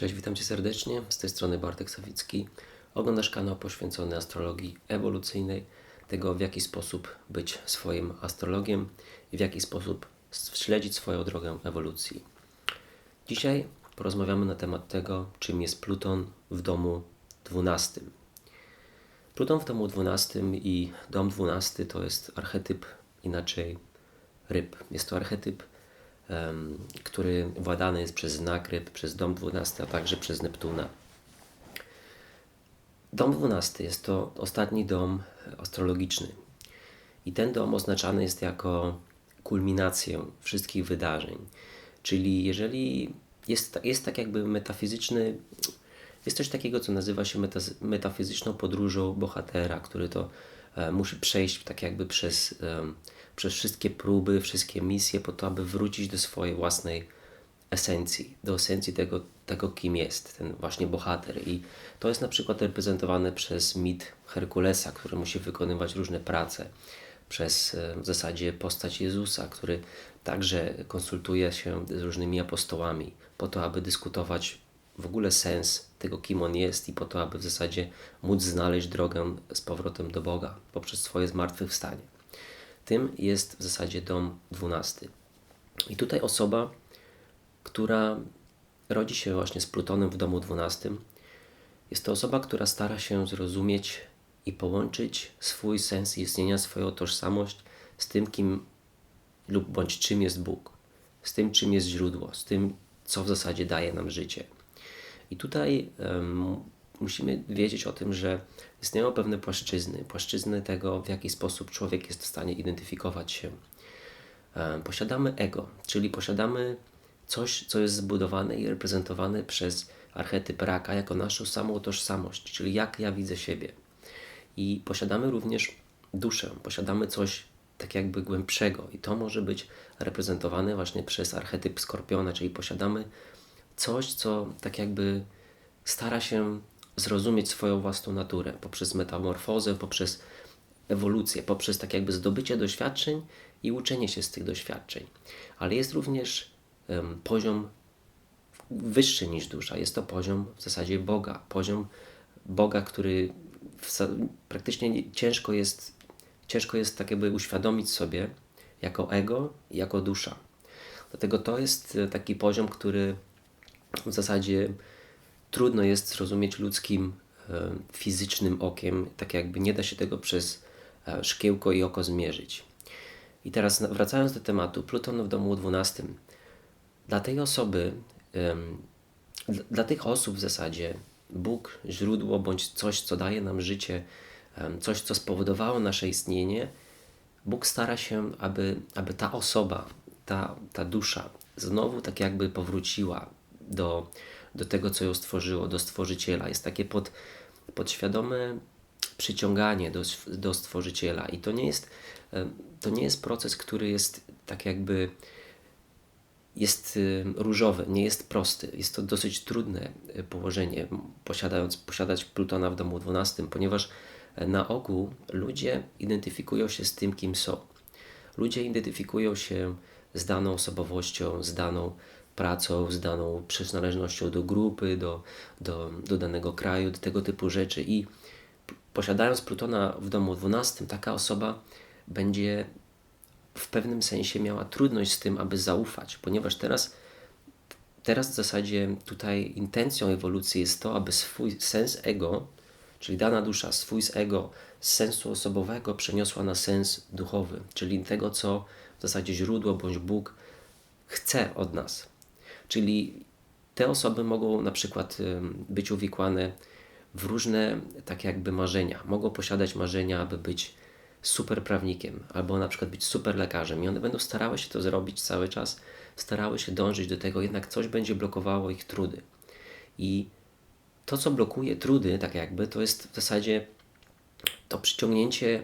Cześć, witam Cię serdecznie. Z tej strony Bartek Sawicki. Oglądasz kanał poświęcony astrologii ewolucyjnej, tego w jaki sposób być swoim astrologiem i w jaki sposób śledzić swoją drogę ewolucji. Dzisiaj porozmawiamy na temat tego, czym jest Pluton w domu 12. Pluton w domu 12 i dom 12 to jest archetyp inaczej ryb. Jest to archetyp który władany jest przez znak ryb, przez dom 12, a także przez Neptuna. Dom 12 jest to ostatni dom astrologiczny. I ten dom oznaczany jest jako kulminację wszystkich wydarzeń. Czyli jeżeli jest, jest tak jakby metafizyczny, jest coś takiego, co nazywa się metafizyczną podróżą bohatera, który to e, musi przejść tak jakby przez przez wszystkie próby, wszystkie misje, po to, aby wrócić do swojej własnej esencji, do esencji tego, tego kim jest ten właśnie bohater. I to jest na przykład reprezentowane przez mit Herkulesa, który musi wykonywać różne prace, przez e, w zasadzie postać Jezusa, który także konsultuje się z różnymi apostołami, po to, aby dyskutować w ogóle sens tego, kim on jest, i po to, aby w zasadzie móc znaleźć drogę z powrotem do Boga poprzez swoje zmartwychwstanie. Tym jest w zasadzie dom dwunasty. I tutaj osoba, która rodzi się właśnie z Plutonem w domu dwunastym, jest to osoba, która stara się zrozumieć i połączyć swój sens istnienia, swoją tożsamość z tym, kim lub bądź czym jest Bóg, z tym, czym jest źródło, z tym, co w zasadzie daje nam życie. I tutaj um, musimy wiedzieć o tym, że istnieją pewne płaszczyzny, płaszczyzny tego, w jaki sposób człowiek jest w stanie identyfikować się. E, posiadamy ego, czyli posiadamy coś, co jest zbudowane i reprezentowane przez archetyp raka jako naszą samą tożsamość, czyli jak ja widzę siebie. I posiadamy również duszę, posiadamy coś tak jakby głębszego i to może być reprezentowane właśnie przez archetyp skorpiona, czyli posiadamy coś, co tak jakby stara się zrozumieć swoją własną naturę poprzez metamorfozę, poprzez ewolucję, poprzez tak jakby zdobycie doświadczeń i uczenie się z tych doświadczeń. Ale jest również um, poziom wyższy niż dusza. Jest to poziom w zasadzie Boga. Poziom Boga, który praktycznie ciężko jest, ciężko jest tak jakby uświadomić sobie jako ego jako dusza. Dlatego to jest e, taki poziom, który w zasadzie trudno jest zrozumieć ludzkim e, fizycznym okiem, tak jakby nie da się tego przez e, szkiełko i oko zmierzyć. I teraz wracając do tematu, Pluton w domu 12. Dla tej osoby, dla tych osób w zasadzie Bóg, źródło bądź coś, co daje nam życie, coś, co spowodowało nasze istnienie, Bóg stara się, aby, aby ta osoba, ta, ta dusza znowu tak jakby powróciła do, do tego, co ją stworzyło, do stworzyciela. Jest takie pod, podświadome przyciąganie do, do stworzyciela. I to nie, jest, to nie jest proces, który jest tak jakby jest różowy, nie jest prosty. Jest to dosyć trudne e, położenie, posiadając, posiadać Plutona w domu 12, ponieważ e, na ogół ludzie identyfikują się z tym, kim są. Ludzie identyfikują się z daną osobowością, z daną pracą, z daną przynależnością do grupy, do, do, do danego kraju, do tego typu rzeczy. I posiadając Plutona w domu 12, taka osoba będzie w pewnym sensie miała trudność z tym, aby zaufać, ponieważ teraz, teraz w zasadzie tutaj intencją ewolucji jest to, aby swój sens ego, czyli dana dusza, swój ego z sensu osobowego przeniosła na sens duchowy, czyli tego, co w zasadzie źródło bądź Bóg chce od nas. Czyli te osoby mogą na przykład być uwikłane w różne tak jakby marzenia. Mogą posiadać marzenia, aby być super prawnikiem, albo na przykład być super lekarzem i one będą starały się to zrobić cały czas, starały się dążyć do tego, jednak coś będzie blokowało ich trudy. I to, co blokuje trudy, tak jakby, to jest w zasadzie to przyciągnięcie,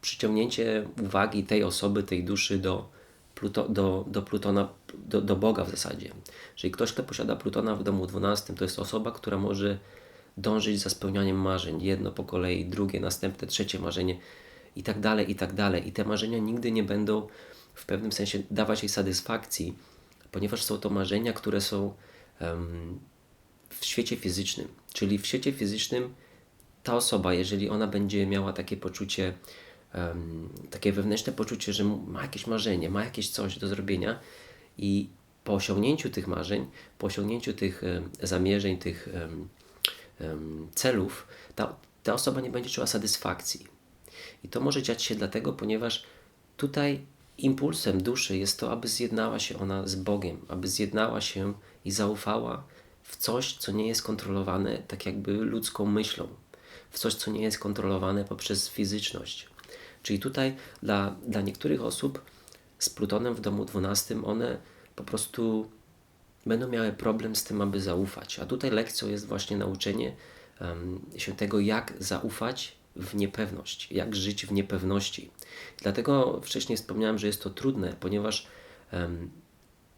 przyciągnięcie uwagi tej osoby, tej duszy do, Pluto, do, do Plutona, do, do Boga w zasadzie. Czyli ktoś, kto posiada Plutona w domu 12, to jest osoba, która może dążyć za spełnianiem marzeń. Jedno po kolei, drugie, następne, trzecie marzenie i tak dalej, i tak dalej. I te marzenia nigdy nie będą w pewnym sensie dawać jej satysfakcji, ponieważ są to marzenia, które są um, w świecie fizycznym. Czyli w świecie fizycznym ta osoba, jeżeli ona będzie miała takie poczucie, um, takie wewnętrzne poczucie, że ma jakieś marzenie, ma jakieś coś do zrobienia i po osiągnięciu tych marzeń, po osiągnięciu tych um, zamierzeń, tych um, celów, ta, ta osoba nie będzie czuła satysfakcji. I to może dziać się dlatego, ponieważ tutaj impulsem duszy jest to, aby zjednała się ona z Bogiem, aby zjednała się i zaufała w coś, co nie jest kontrolowane tak jakby ludzką myślą, w coś, co nie jest kontrolowane poprzez fizyczność. Czyli tutaj dla, dla niektórych osób z Plutonem w domu 12 one po prostu będą miały problem z tym, aby zaufać. A tutaj lekcją jest właśnie nauczenie um, się tego, jak zaufać w niepewność, jak żyć w niepewności. Dlatego wcześniej wspomniałem, że jest to trudne, ponieważ um,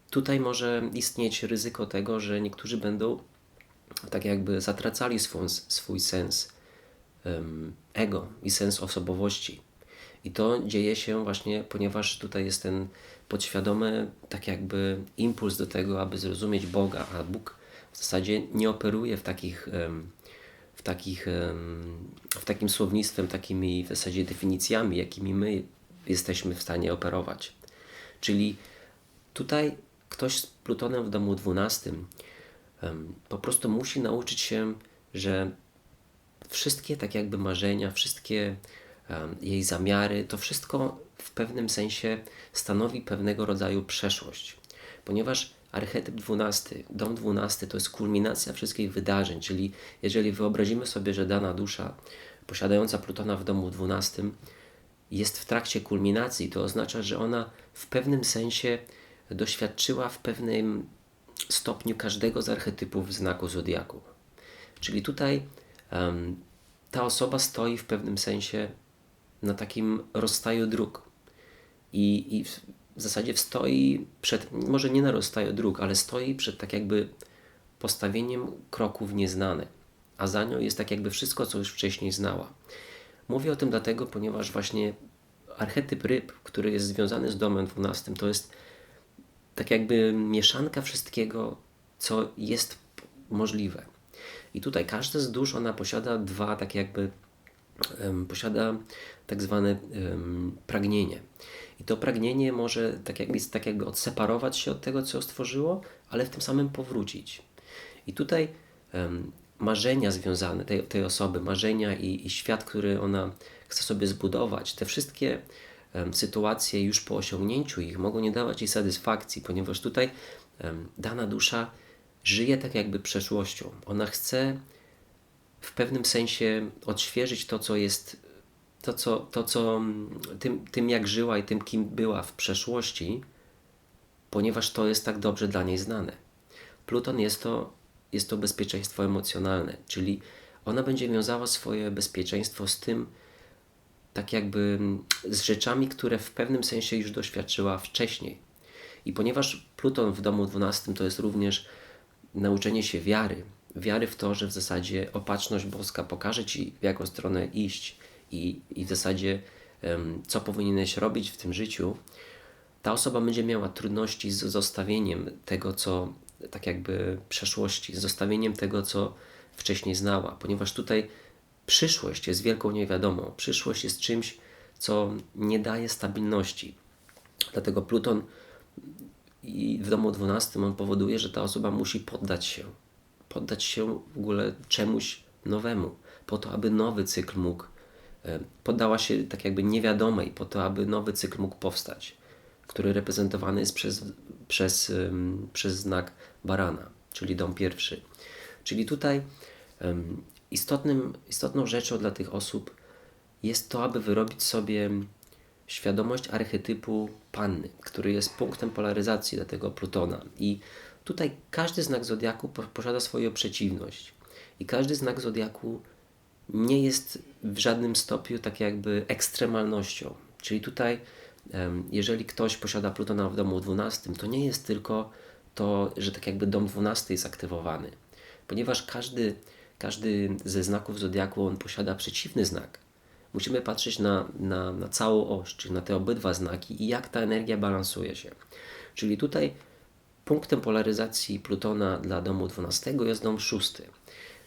tutaj może istnieć ryzyko tego, że niektórzy będą tak jakby zatracali swój, swój sens um, ego i sens osobowości. I to dzieje się właśnie, ponieważ tutaj jest ten podświadomy, tak jakby impuls do tego, aby zrozumieć Boga, a Bóg w zasadzie nie operuje w takich w, takich, w takim słownictwem, takimi w zasadzie definicjami, jakimi my jesteśmy w stanie operować. Czyli tutaj ktoś z Plutonem w domu 12 po prostu musi nauczyć się, że wszystkie tak jakby marzenia, wszystkie jej zamiary, to wszystko w pewnym sensie stanowi pewnego rodzaju przeszłość. Ponieważ archetyp 12, dom 12 to jest kulminacja wszystkich wydarzeń, czyli jeżeli wyobrazimy sobie, że dana dusza posiadająca Plutona w domu 12 jest w trakcie kulminacji, to oznacza, że ona w pewnym sensie doświadczyła w pewnym stopniu każdego z archetypów znaku zodiaku. Czyli tutaj um, ta osoba stoi w pewnym sensie na takim rozstaju dróg. I, i w zasadzie stoi przed, może nie na rozstaju dróg, ale stoi przed tak jakby postawieniem kroku w nieznane, a za nią jest tak jakby wszystko, co już wcześniej znała. Mówię o tym dlatego, ponieważ właśnie archetyp ryb, który jest związany z domem 12, to jest tak jakby mieszanka wszystkiego, co jest możliwe. I tutaj każda z dusz, ona posiada dwa, tak jakby, posiada tak zwane pragnienie. I to pragnienie może tak jakby, tak jakby odseparować się od tego, co stworzyło, ale w tym samym powrócić. I tutaj marzenia związane tej, tej osoby, marzenia i, i świat, który ona chce sobie zbudować, te wszystkie sytuacje już po osiągnięciu ich mogą nie dawać jej satysfakcji, ponieważ tutaj dana dusza żyje tak jakby przeszłością. Ona chce w pewnym sensie odświeżyć to, co jest to, co, to, co mm, tym, tym, jak żyła i tym, kim była w przeszłości, ponieważ to jest tak dobrze dla niej znane. Pluton jest to, jest to bezpieczeństwo emocjonalne, czyli ona będzie wiązała swoje bezpieczeństwo z tym, tak jakby mm, z rzeczami, które w pewnym sensie już doświadczyła wcześniej. I ponieważ Pluton w domu 12 to jest również nauczenie się wiary, wiary w to, że w zasadzie opatrzność boska pokaże ci, w jaką stronę iść, i, i w zasadzie co powinieneś robić w tym życiu, ta osoba będzie miała trudności z zostawieniem tego, co tak jakby przeszłości, z zostawieniem tego, co wcześniej znała, ponieważ tutaj przyszłość jest wielką niewiadomą. Przyszłość jest czymś, co nie daje stabilności. Dlatego Pluton i w domu 12 on powoduje, że ta osoba musi poddać się. Poddać się w ogóle czemuś nowemu, po to, aby nowy cykl mógł E, poddała się tak jakby niewiadomej po to, aby nowy cykl mógł powstać, który reprezentowany jest przez, przez, przez znak barana, czyli dom pierwszy. Czyli tutaj istotnym, istotną rzeczą dla tych osób jest to, aby wyrobić sobie świadomość archetypu panny, który jest punktem polaryzacji dla tego Plutona. I tutaj każdy znak zodiaku posiada swoją przeciwność. I każdy znak zodiaku nie jest w żadnym stopniu tak jakby ekstremalnością. Czyli tutaj, jeżeli ktoś posiada Plutona w domu 12, to nie jest tylko to, że tak jakby dom 12 jest aktywowany, ponieważ każdy, każdy ze znaków zodiaku on posiada przeciwny znak. Musimy patrzeć na, na, na całą oś, czyli na te obydwa znaki i jak ta energia balansuje się. Czyli tutaj punktem polaryzacji Plutona dla domu 12 jest dom 6,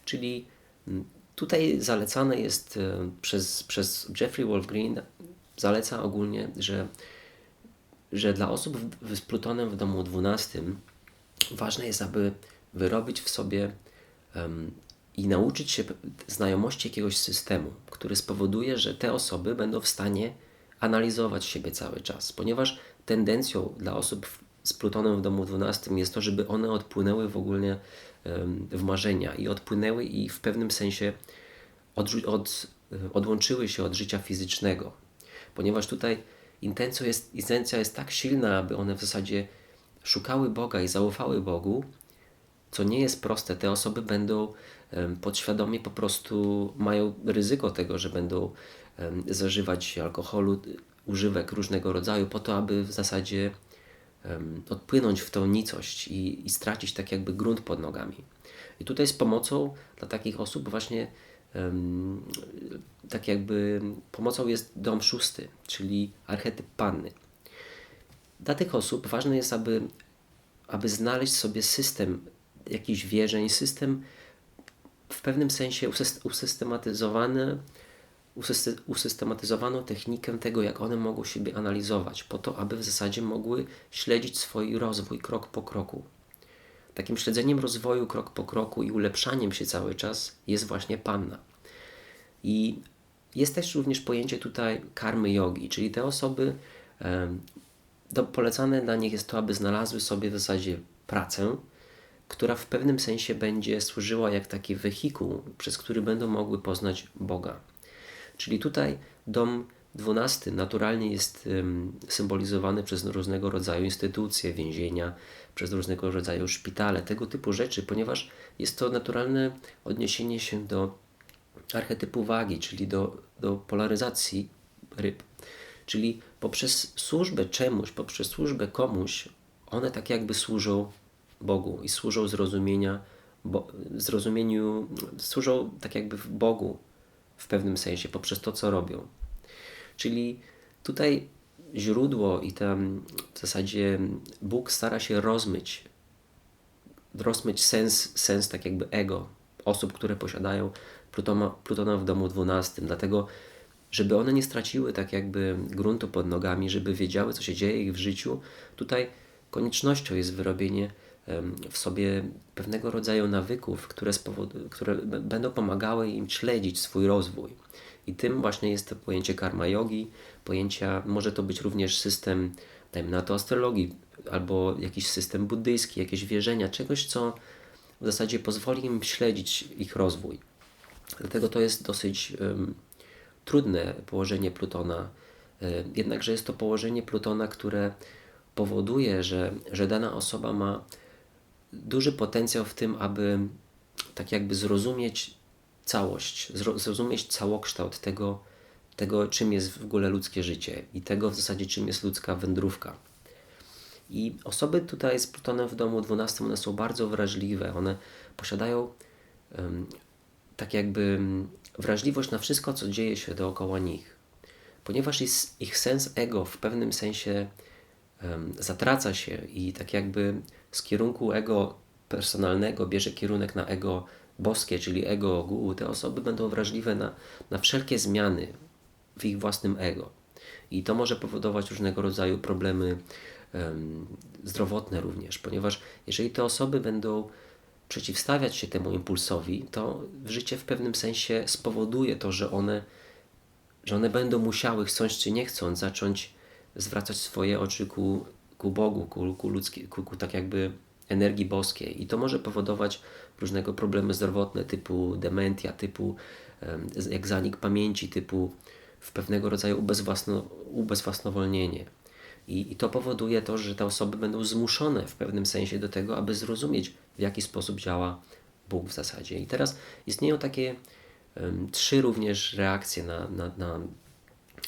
czyli tutaj zalecane jest e, przez, przez Jeffrey Wolf Green, zaleca ogólnie, że, że dla osób z Plutonem w domu 12 ważne jest, aby wyrobić w sobie um, i nauczyć się znajomości jakiegoś systemu, który spowoduje, że te osoby będą w stanie analizować siebie cały czas, ponieważ tendencją dla osób z Plutonem w domu 12 jest to, żeby one odpłynęły w ogóle w marzenia i odpłynęły i w pewnym sensie od, od, odłączyły się od życia fizycznego, ponieważ tutaj intencja jest, intencja jest tak silna, aby one w zasadzie szukały Boga i zaufały Bogu, co nie jest proste. Te osoby będą podświadomie po prostu mają ryzyko tego, że będą zażywać alkoholu, używek różnego rodzaju, po to, aby w zasadzie odpłynąć w tą nicość i, i stracić tak jakby grunt pod nogami. I tutaj z pomocą dla takich osób właśnie tak jakby pomocą jest dom szósty, czyli archetyp panny. Dla tych osób ważne jest, aby, aby znaleźć sobie system jakichś wierzeń, system w pewnym sensie usystematyzowany, usystematyzowaną technikę tego, jak one mogą siebie analizować, po to, aby w zasadzie mogły śledzić swój rozwój krok po kroku. Takim śledzeniem rozwoju krok po kroku i ulepszaniem się cały czas jest właśnie panna. I jest też również pojęcie tutaj karmy yogi, czyli te osoby, do, polecane dla nich jest to, aby znalazły sobie w zasadzie pracę, która w pewnym sensie będzie służyła jak taki wehikuł, przez który będą mogły poznać Boga. Czyli tutaj dom dwunasty naturalnie jest symbolizowany przez różnego rodzaju instytucje, więzienia, przez różnego rodzaju szpitale, tego typu rzeczy, ponieważ jest to naturalne odniesienie się do archetypu wagi, czyli do, do polaryzacji ryb. Czyli poprzez służbę czemuś, poprzez służbę komuś, one tak jakby służą Bogu i służą zrozumienia, bo, zrozumieniu, służą tak jakby w Bogu w pewnym sensie, poprzez to, co robią. Czyli tutaj źródło i tam w zasadzie Bóg stara się rozmyć, rozmyć sens, sens tak jakby ego osób, które posiadają Plutona, Plutona w domu 12. Dlatego, żeby one nie straciły tak jakby gruntu pod nogami, żeby wiedziały, co się dzieje ich w życiu, tutaj koniecznością jest wyrobienie w sobie pewnego rodzaju nawyków, które, które będą pomagały im śledzić swój rozwój. I tym właśnie jest to pojęcie karma yogi, pojęcia, może to być również system, dajmy na to astrologii, albo jakiś system buddyjski, jakieś wierzenia, czegoś, co w zasadzie pozwoli im śledzić ich rozwój. Dlatego to jest dosyć um, trudne położenie Plutona, jednakże jest to położenie Plutona, które powoduje, że, że dana osoba ma duży potencjał w tym, aby tak jakby zrozumieć całość, zrozumieć całokształt tego, tego, czym jest w ogóle ludzkie życie i tego w zasadzie, czym jest ludzka wędrówka. I osoby tutaj z Plutonem w domu 12, one są bardzo wrażliwe, one posiadają um, tak jakby wrażliwość na wszystko, co dzieje się dookoła nich. Ponieważ ich, sens ego w pewnym sensie um, zatraca się i tak jakby z kierunku ego personalnego bierze kierunek na ego boskie, czyli ego ogółu, te osoby będą wrażliwe na, na wszelkie zmiany w ich własnym ego. I to może powodować różnego rodzaju problemy um, zdrowotne również, ponieważ jeżeli te osoby będą przeciwstawiać się temu impulsowi, to życie w pewnym sensie spowoduje to, że one, że one będą musiały, chcąc czy nie chcąc, zacząć zwracać swoje oczy ku, ku Bogu, ku, ku, ludzki, ku, ku tak jakby energii boskiej. I to może powodować różnego problemy zdrowotne typu dementia, typu jak zanik pamięci, typu w pewnego rodzaju ubezwłasno, ubezwłasnowolnienie. I, I to powoduje to, że te osoby będą zmuszone w pewnym sensie do tego, aby zrozumieć, w jaki sposób działa Bóg w zasadzie. I teraz istnieją takie um, trzy również reakcje na, na, na,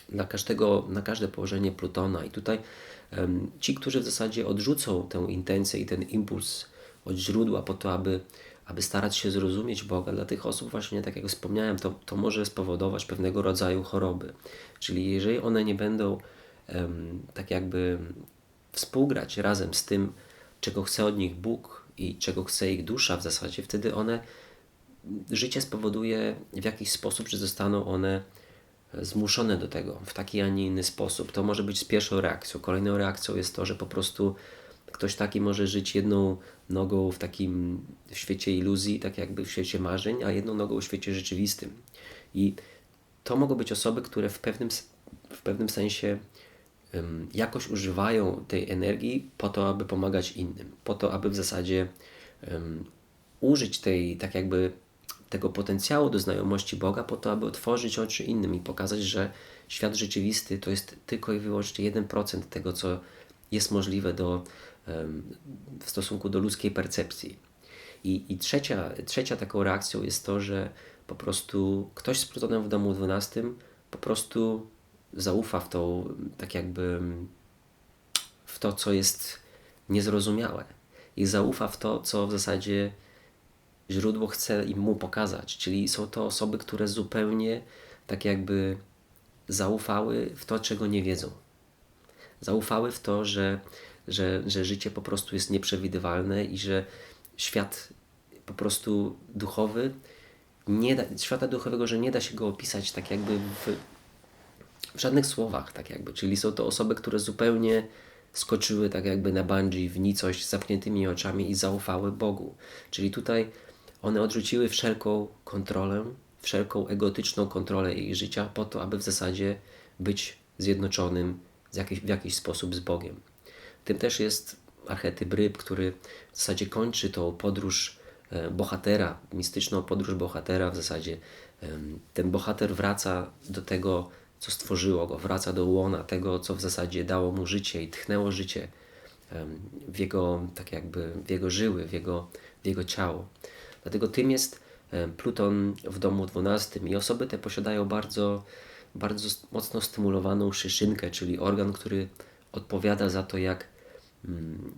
na, każdego, na każde położenie Plutona. I tutaj ci, którzy w zasadzie odrzucą tę intencję i ten impuls od źródła po to, aby, aby starać się zrozumieć Boga, dla tych osób właśnie, tak jak wspomniałem, to, to może spowodować pewnego rodzaju choroby. Czyli jeżeli one nie będą tak jakby współgrać razem z tym, czego chce od nich Bóg i czego chce ich dusza w zasadzie, wtedy one, życie spowoduje w jakiś sposób, że zostaną one zmuszone do tego w taki, a nie inny sposób. To może być z pierwszą reakcją. Kolejną reakcją jest to, że po prostu ktoś taki może żyć jedną nogą w takim w świecie iluzji, tak jakby w świecie marzeń, a jedną nogą w świecie rzeczywistym. I to mogą być osoby, które w pewnym, w pewnym sensie um, jakoś używają tej energii po to, aby pomagać innym, po to, aby w zasadzie um, użyć tej, tak jakby tego potencjału do znajomości Boga, po to, aby otworzyć oczy innym i pokazać, że świat rzeczywisty to jest tylko i wyłącznie 1% tego, co jest możliwe do, w stosunku do ludzkiej percepcji. I, i trzecia, trzecia taką reakcją jest to, że po prostu ktoś z Plutonem w domu 12 po prostu zaufa w to, tak jakby w to, co jest niezrozumiałe. I zaufa w to, co w zasadzie źródło chce im mu pokazać. Czyli są to osoby, które zupełnie tak jakby zaufały w to, czego nie wiedzą. Zaufały w to, że, że, że życie po prostu jest nieprzewidywalne i że świat po prostu duchowy, nie da, świata duchowego, że nie da się go opisać tak jakby w, w żadnych słowach, tak jakby. Czyli są to osoby, które zupełnie skoczyły tak jakby na bungee w nicość z zamkniętymi oczami i zaufały Bogu. Czyli tutaj one odrzuciły wszelką kontrolę, wszelką egotyczną kontrolę ich życia po to, aby w zasadzie być zjednoczonym jakiś, w jakiś sposób z Bogiem. Tym też jest archetyp ryb, który w zasadzie kończy tą podróż e, bohatera, mistyczną podróż bohatera w zasadzie. Ten bohater wraca do tego, co stworzyło go, wraca do łona tego, co w zasadzie dało mu życie i tchnęło życie w jego, tak jakby, w jego żyły, w jego, w jego ciało. Dlatego tym jest e, Pluton w domu 12 i osoby te posiadają bardzo, bardzo mocno stymulowaną szyszynkę, czyli organ, który odpowiada za to, jak, mm,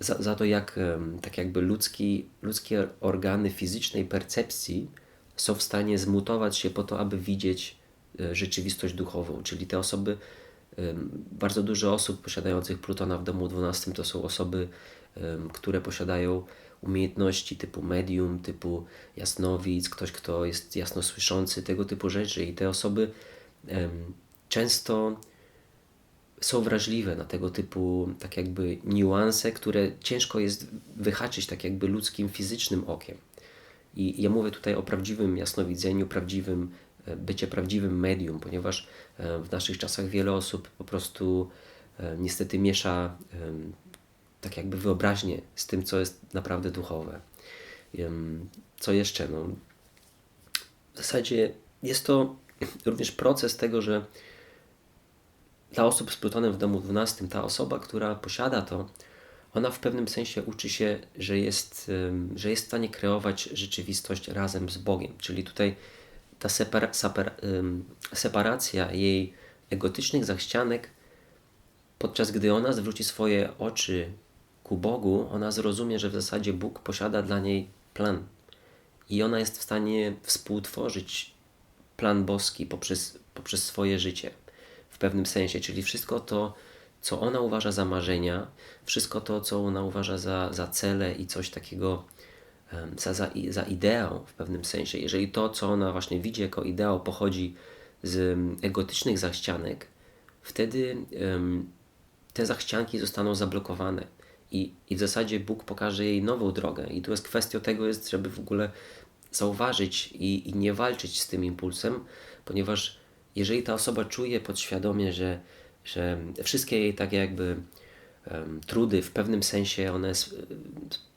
za, za, to, jak tak jakby ludzki, ludzkie organy fizycznej percepcji są w stanie zmutować się po to, aby widzieć e, rzeczywistość duchową. Czyli te osoby, bardzo dużo osób posiadających Plutona w domu 12 to są osoby, które posiadają umiejętności typu medium, typu jasnowidz, ktoś, kto jest jasno słyszący, tego typu rzeczy. I te osoby często są wrażliwe na tego typu tak jakby niuanse, które ciężko jest wyhaczyć tak jakby ludzkim, fizycznym okiem. I ja mówię tutaj o prawdziwym jasnowidzeniu, prawdziwym e, bycie prawdziwym medium, ponieważ e, w naszych czasach wiele osób po prostu e, niestety miesza tak jakby wyobraźnię z tym, co jest naprawdę duchowe. Co jeszcze? No, w zasadzie jest to również proces tego, że dla osób z Plutonem w domu 12, ta osoba, która posiada to, ona w pewnym sensie uczy się, że jest, że jest w stanie kreować rzeczywistość razem z Bogiem. Czyli tutaj ta separa, separa, separacja jej egotycznych zachcianek, podczas gdy ona zwróci swoje oczy ku Bogu, ona zrozumie, że w zasadzie Bóg posiada dla niej plan. I ona jest w stanie współtworzyć plan boski poprzez, poprzez swoje życie w pewnym sensie, czyli wszystko to, co ona uważa za marzenia, wszystko to, co ona uważa za, za cele i coś takiego, za, za, za ideał w pewnym sensie. Jeżeli to, co ona właśnie widzi jako ideał, pochodzi z egotycznych zachcianek, wtedy um, te zachcianki zostaną zablokowane i, i w zasadzie Bóg pokaże jej nową drogę. I tu jest kwestia tego, jest, żeby w ogóle zauważyć i, i nie walczyć z tym impulsem, ponieważ jeżeli ta osoba czuje podświadomie, że, że wszystkie jej takie jakby um, trudy w pewnym sensie one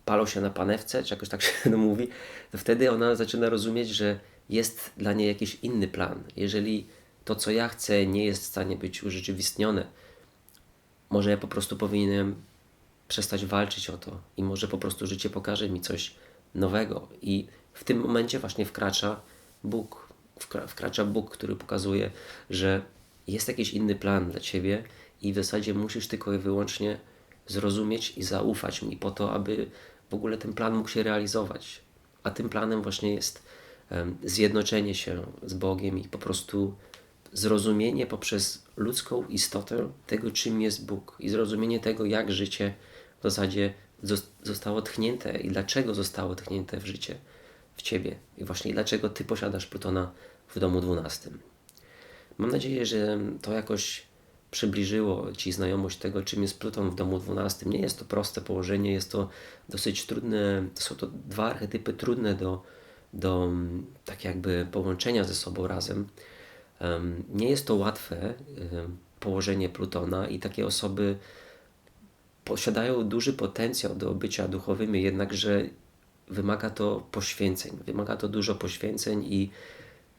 palą się na panewce, czy jakoś tak się no mówi, to wtedy ona zaczyna rozumieć, że jest dla niej jakiś inny plan. Jeżeli to, co ja chcę, nie jest w stanie być urzeczywistnione, może ja po prostu powinienem przestać walczyć o to i może po prostu życie pokaże mi coś nowego. I w tym momencie właśnie wkracza Bóg. Wkracza Bóg, który pokazuje, że jest jakiś inny plan dla ciebie i w zasadzie musisz tylko i wyłącznie zrozumieć i zaufać mi po to, aby w ogóle ten plan mógł się realizować. A tym planem właśnie jest um, zjednoczenie się z Bogiem i po prostu zrozumienie poprzez ludzką istotę tego, czym jest Bóg i zrozumienie tego, jak życie w zasadzie zos- zostało tchnięte i dlaczego zostało tchnięte w życie, w Ciebie i właśnie dlaczego Ty posiadasz Plutona w domu 12. Mam nadzieję, że to jakoś przybliżyło Ci znajomość tego, czym jest Pluton w domu 12. Nie jest to proste położenie, jest to dosyć trudne, są to dwa archetypy trudne do, do tak jakby połączenia ze sobą razem. Nie jest to łatwe położenie Plutona i takie osoby posiadają duży potencjał do bycia duchowymi, jednakże wymaga to poświęceń, wymaga to dużo poświęceń i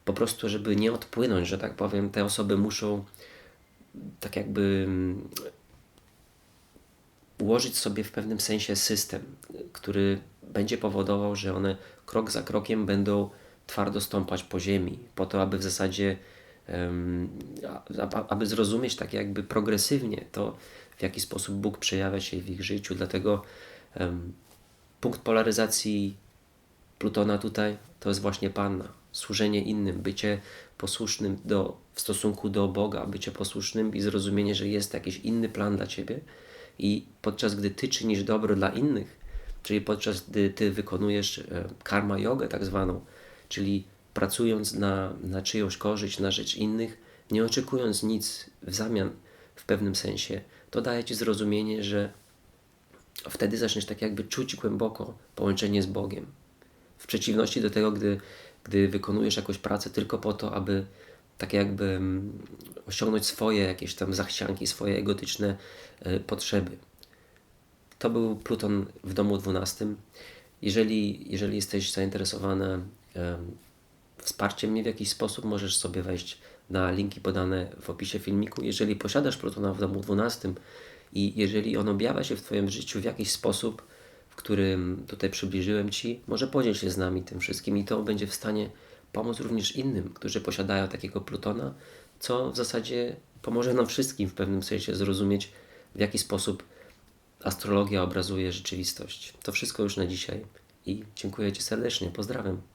po prostu, żeby nie odpłynąć, że tak powiem, te osoby muszą tak jakby mm, ułożyć sobie w pewnym sensie system, który będzie powodował, że one krok za krokiem będą twardo stąpać po ziemi, po to, aby w zasadzie aby zrozumieć tak jakby progresywnie to, w jaki sposób Bóg przejawia się w ich życiu. Dlatego punkt polaryzacji Plutona tutaj to jest właśnie Panna. Służenie innym, bycie posłusznym do, w stosunku do Boga, bycie posłusznym i zrozumienie, że jest jakiś inny plan dla Ciebie. I podczas gdy Ty czynisz dobro dla innych, czyli podczas gdy Ty wykonujesz karma jogę tak zwaną, czyli pracując na, na czyjąś korzyść, na rzecz innych, nie oczekując nic w zamian w pewnym sensie, to daje Ci zrozumienie, że wtedy zaczniesz tak jakby czuć głęboko połączenie z Bogiem. W przeciwności do tego, gdy, gdy wykonujesz jakąś pracę tylko po to, aby tak jakby mm, osiągnąć swoje jakieś tam zachcianki, swoje egotyczne e, potrzeby. To był Pluton w domu 12. Jeżeli, jeżeli jesteś zainteresowana wsparciem mnie w jakiś sposób, możesz sobie wejść na linki podane w opisie filmiku. Jeżeli posiadasz Plutona w domu 12 i jeżeli on objawia się w Twoim życiu w jakiś sposób, w którym tutaj przybliżyłem Ci, może podziel się z nami tym wszystkim i to będzie w stanie pomóc również innym, którzy posiadają takiego Plutona, co w zasadzie pomoże nam wszystkim w pewnym sensie zrozumieć, w jaki sposób astrologia obrazuje rzeczywistość. To wszystko już na dzisiaj i dziękuję Ci serdecznie. Pozdrawiam.